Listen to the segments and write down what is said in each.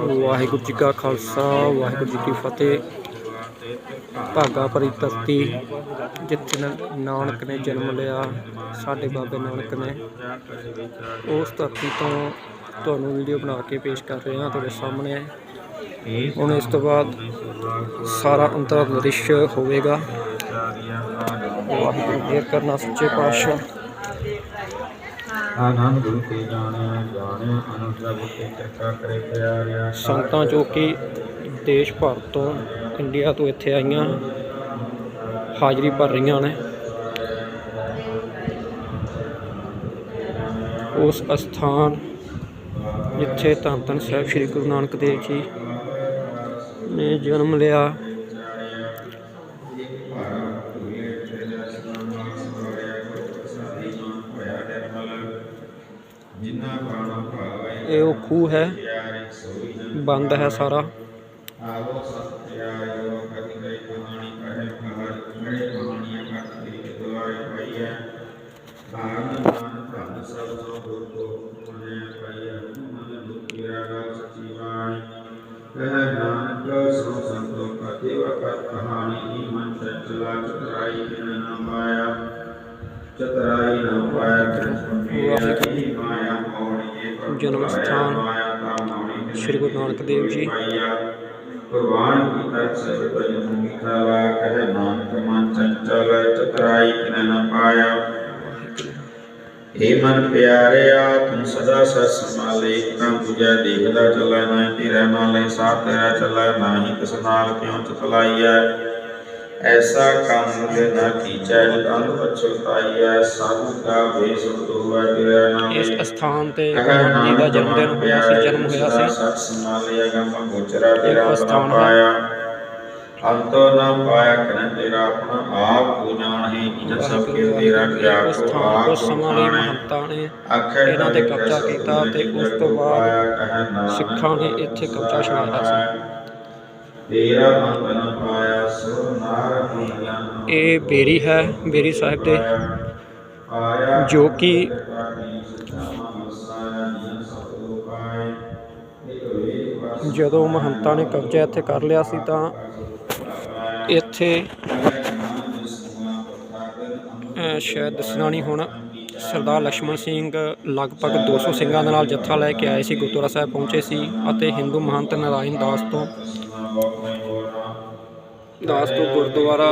ਵਾਹਿਗੁਰੂ ਜੀ ਕਾ ਖਾਲਸਾ, ਵਾਹਿਗੁਰੂ ਜੀ ਕੀ ਫਤਿਹ। ਭਾਗਾ ਭਰੀ ਧਰਤੀ, ਜਿੱਥੇ ਨਾਨਕ ਨੇ ਜਨਮ ਲਿਆ, ਸਾਡੇ ਬਾਬੇ ਨਾਨਕ ਨੇ। ਉਸ ਧਰਤੀ ਤੋਂ ਤੁਹਾਨੂੰ ਵੀਡੀਓ ਬਣਾ ਕੇ ਪੇਸ਼ ਕਰ ਰਹੇ ਹਾਂ ਤੁਹਾਡੇ ਸਾਹਮਣੇ। ਹੁਣ ਇਸ ਤੋਂ ਬਾਅਦ ਸਾਰਾ ਅੰਤਰ ਦ੍ਰਿਸ਼ ਹੋਵੇਗਾ। ਵਾਹਿਗੁਰੂ ਜੀ ਕਰਨਾ ਸੱਚੇ ਪਾਤਸ਼ਾਹ ਆਨੰਦ ਗੁਰੂ ਤੇ ਜਾਣਿਆ ਜਾਣਿਆ ਅਨੰਦ ਪ੍ਰਭੂ ਤੇ ਕਿਰਪਾ ਕਰੇ ਪਿਆਰਿਆ। ਸੰਗਤਾਂ ਜੋ ਕਿ ਦੇਸ਼ ਭਰ ਤੋਂ ਇੰਡੀਆ ਤੋਂ ਇੱਥੇ ਆਈਆਂ ਹਾਜ਼ਰੀ ਭਰ ਰਹੀਆਂ ਨੇ। ਉਸ ਅਸਥਾਨ ਜਿੱਥੇ ਧੰਨ ਧੰਨ ਸਾਹਿਬ ਸ੍ਰੀ ਗੁਰੂ ਨਾਨਕ ਦੇਵ ਜੀ ਨੇ ਜਨਮ ਲਿਆ। ਜਿਨ੍ਹਾਂ ਬਾਣਾ ਭਾਵੈ ਇਹ ਉਹ ਖੂਹ ਹੈ ਬੰਦ ਹੈ ਸਾਰਾ ਜਨਮ ਸਥਾਨ ਸ੍ਰੀ ਗੁਰੂ ਨਾਨਕ ਦੇਵ ਜੀ। ਭਗਵਾਨ ਕੀ ਤਰਸ ਸਤਿ ਜਨਮ ਵਾ ਕਹੇ ਨਾਨਕ ਮਨ ਚੰਚਲ ਚਤਰਾਈ ਕਿਨ ਨ ਪਾਇਆ। ਏ ਮਨ ਪਿਆਰਿਆ ਤੂੰ ਸਦਾ ਸਤ ਸੰਭਾਲੇ ਤਾਂ ਤੁਝੈ ਦੇਖਦਾ ਚੱਲੈ, ਨਾ ਤੇਰਾ ਨਾਲੇ, ਸਾਥ ਤੇਰਾ ਚੱਲੈ ਨਾਹੀ ਤਿਸ ਨਾਲ ਕਿਉ ਚਤਲਾਈਐ ਐਸਾ ਕੰਮ ਦੇ ਨਾ ਕੀਚੈ ਅੰਤ ਪਛਤਾਈਐ ਸਾਧੂ ਕਾ ਵੇਸ ਹੋਵੈ ਤੇਰਾ ਨਾਮ ਇਸ ਅਸਥਾਨ ਤੇ ਭਗਵਾਨ ਜੀ ਦਾ ਜਨਮ ਦਿਨ ਹੋਇਆ ਸੀ ਜਨਮ ਹੋਇਆ ਸੀ। ਸਤ ਸੰਭਾਲਿਆ ਗਮ ਗੋਚਰਾ ਤੇਰਾ ਹੈ। ਪਾਇਆ। ਅੰਤੋ ਨਾ ਪਾਇਆ ਕਰਨ ਤੇਰਾ ਆਪਣਾ ਆਪ ਕੋ ਜਾਣਹਿ ਜਿਨ ਸਭ ਕੇ ਤੇਰਾ ਕਿਆ ਕੋ ਆਪ ਉਸ ਸਮਾਂ ਲਈ ਜਾਣੈ। ਮਹੰਤਾਂ ਨੇ ਆਖੇ ਇਹਨਾਂ ਤੇ ਕਬਜ਼ਾ ਕੀਤਾ ਤੇ ਉਸ ਤੋਂ ਬਾਅਦ ਸਿੱਖਾਂ ਨੇ ਇੱਥੇ ਕਬਜ਼ਾ ਛਡਾਇਆ ਸੀ। ਤੇਰਾ ਪਾਇਆ ਸੋ ਇਹ ਬੇਰੀ ਹੈ ਬੇਰੀ ਸਾਹਿਬ ਦੇ ਜੋ ਕਿ ਜਦੋਂ ਮਹੰਤਾਂ ਨੇ ਕਬਜ਼ਾ ਇੱਥੇ ਕਰ ਲਿਆ ਸੀ ਤਾਂ ਇੱਥੇ ਸ਼ਾਇਦ ਦੱਸਣਾ ਨਹੀਂ ਹੁਣ। ਸਰਦਾਰ ਲక్ష్మణ ਸਿੰਘ ਲਗਭਗ 200 ਸਿੰਘਾਂ ਦੇ ਨਾਲ ਜੱਥਾ ਲੈ ਕੇ ਆਏ ਸੀ, ਗੁਰਦੁਆਰਾ ਸਾਹਿਬ ਪਹੁੰਚੇ ਸੀ ਅਤੇ ਹਿੰਦੂ ਮਹੰਤ ਨਰਾਇਣ ਦਾਸ ਤੋਂ ਦਾਸ ਤੋਂ ਗੁਰਦੁਆਰਾ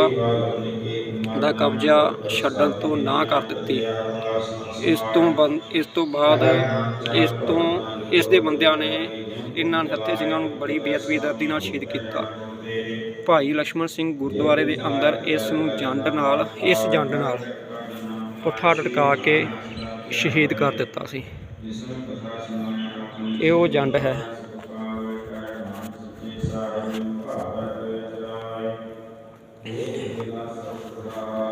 ਦਾ ਕਬਜ਼ਾ ਛੱਡਣ ਤੋਂ ਨਾ ਕਰ ਦਿੱਤੀ। ਇਸ ਤੋਂ ਇਸ ਤੋਂ ਬਾਅਦ ਇਸ ਤੋਂ, ਇਸ ਦੇ ਬੰਦਿਆਂ ਨੇ ਇਹਨਾਂ ਨੱਥੇ ਸਿੰਘਾਂ ਨੂੰ ਬੜੀ ਬੇਅਦਬੀ ਦਰਦੀ ਨਾਲ ਸ਼ਹੀਦ ਕੀਤਾ। ਭਾਈ ਲక్ష్మణ ਸਿੰਘ ਗੁਰਦੁਆਰੇ ਦੇ ਅੰਦਰ ਇਸ ਨੂੰ ਜੰਡ ਨਾਲ, ਇਸ ਜੰਡ ਨਾਲ ਪੁੱਠਾ ਟਟਕਾ ਕੇ ਸ਼ਹੀਦ ਕਰ ਦਿੱਤਾ ਸੀ। ਇਹ ਉਹ ਜੰਡ ਹੈ।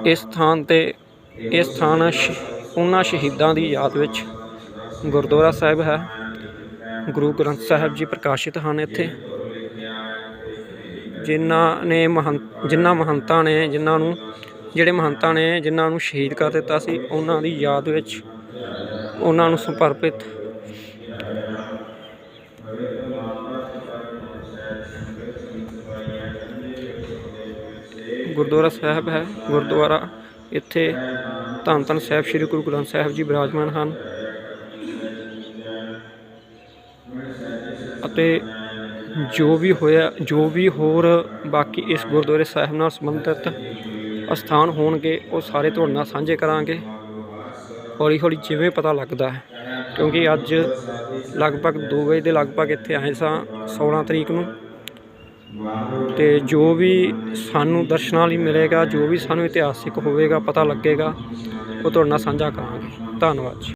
ਇਸ ਸਥਾਨ ਤੇ, ਇਸ ਸਥਾਨ ਸ਼- ਉਹਨਾਂ ਸ਼ਹੀਦਾਂ ਦੀ ਯਾਦ ਵਿੱਚ ਗੁਰਦੁਆਰਾ ਸਾਹਿਬ ਹੈ। ਗੁਰੂ ਗ੍ਰੰਥ ਸਾਹਿਬ ਜੀ ਪ੍ਰਕਾਸ਼ਿਤ ਹਨ ਇੱਥੇ। ਜਿਨ੍ਹਾਂ ਨੇ ਮਹੰਤ, ਜਿਨ੍ਹਾਂ ਮਹੰਤਾਂ ਨੇ, ਜਿਨ੍ਹਾਂ ਨੂੰ ਜਿਹੜੇ ਮਹੰਤਾਂ ਨੇ, ਜਿਨ੍ਹਾਂ ਨੂੰ ਸ਼ਹੀਦ ਕਰ ਦਿੱਤਾ ਸੀ, ਉਹਨਾਂ ਦੀ ਯਾਦ ਵਿੱਚ ਉਹਨਾਂ ਨੂੰ ਸਮਰਪਿਤ ਗੁਰਦੁਆਰਾ ਸਾਹਿਬ ਹੈ। ਗੁਰਦੁਆਰਾ ਇੱਥੇ ਧੰਨ ਧੰਨ ਸਾਹਿਬ ਸ੍ਰੀ ਗੁਰੂ ਗ੍ਰੰਥ ਸਾਹਿਬ ਜੀ ਬਿਰਾਜਮਾਨ ਹਨ ਅਤੇ ਜੋ ਵੀ ਹੋਇਆ, ਜੋ ਵੀ ਹੋਰ ਬਾਕੀ ਇਸ ਗੁਰਦੁਆਰੇ ਸਾਹਿਬ ਨਾਲ ਸੰਬੰਧਿਤ ਅਸਥਾਨ ਹੋਣਗੇ, ਉਹ ਸਾਰੇ ਤੁਹਾਡੇ ਨਾਲ ਸਾਂਝੇ ਕਰਾਂਗੇ। ਹੌਲੀ ਹੌਲੀ ਜਿਵੇਂ ਪਤਾ ਲੱਗਦਾ ਹੈ, ਕਿਉਂਕਿ ਅੱਜ ਲਗਭਗ 2 ਵਜੇ ਦੇ ਲਗਭਗ ਇੱਥੇ ਆਏ ਸਾਂ 16 ਤਰੀਕ ਨੂੰ। ਤੇ ਜੋ ਵੀ ਸਾਨੂੰ ਦਰਸ਼ਨਾਂ ਲਈ ਮਿਲੇਗਾ, ਜੋ ਵੀ ਸਾਨੂੰ ਇਤਿਹਾਸਿਕ ਹੋਵੇਗਾ, ਪਤਾ ਲੱਗੇਗਾ, ਉਹ ਤੁਹਾਡੇ ਨਾਲ ਸਾਂਝਾ ਕਰਾਂਗੇ। ਧੰਨਵਾਦ ਜੀ।